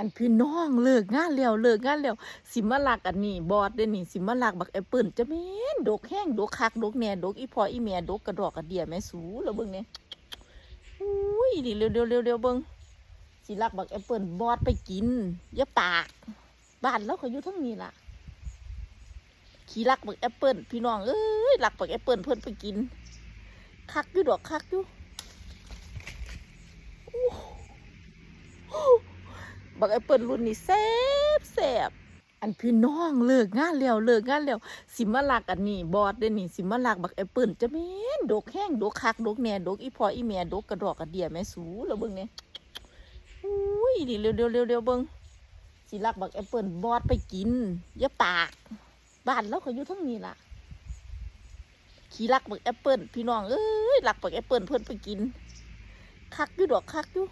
อันพี่น้องเลิกงานแล้วเลิกงานแล้วสิมาลักอันนี้บอดเด้นี่สิมาลักบักแอปเปิ้ลจะแม่นดกแห้งดกคักดกแหน่ดกอีพออีแม่ดกกระดอกกระเดียแม่สูแล้วเบิ่งเนี่ยอุ้ยนี่เร็วเร็วเร็วเร็วเบิ่งสิลักบักแอปเปิลบอดไปกินอย่าปากบ้านเราก็อยู่ทั้งนี้ล่ะ ขี่ลักบักแอปเปิลพี่น้องเอ้ยลักบักแอปเปิลเพิ่นไปกินคักอยู่ดอกคักอยู่อู้หู บักแอปเปิลรุ่นนี้แซ่บแซ่บอันพี่น้องเลิกงานแล้วเลิกงานแล้วสิมาลักอันนี้บอดเด้นี่สิมาลักบักแอปเปิลจะแม่นดกแห้งดกคักดกแหน่ดกอีพออีแม่ดกกระดอกกระเดียแม่สูแล้วเบิ่งเนี่ยอุ้ยนี่เร็วเร็วเร็วเร็วเบิ่งสิลักบักแอปเปิลบอดไปกินอย่าปากบ้านเราก็อยู่ทั้งนี้ล่ะขี่ลักบักแอปเปิลพี่น้องเอ้ยลักบักแอปเปิลเพิ่อนไปกินคักอยู่ดอกคักอยู่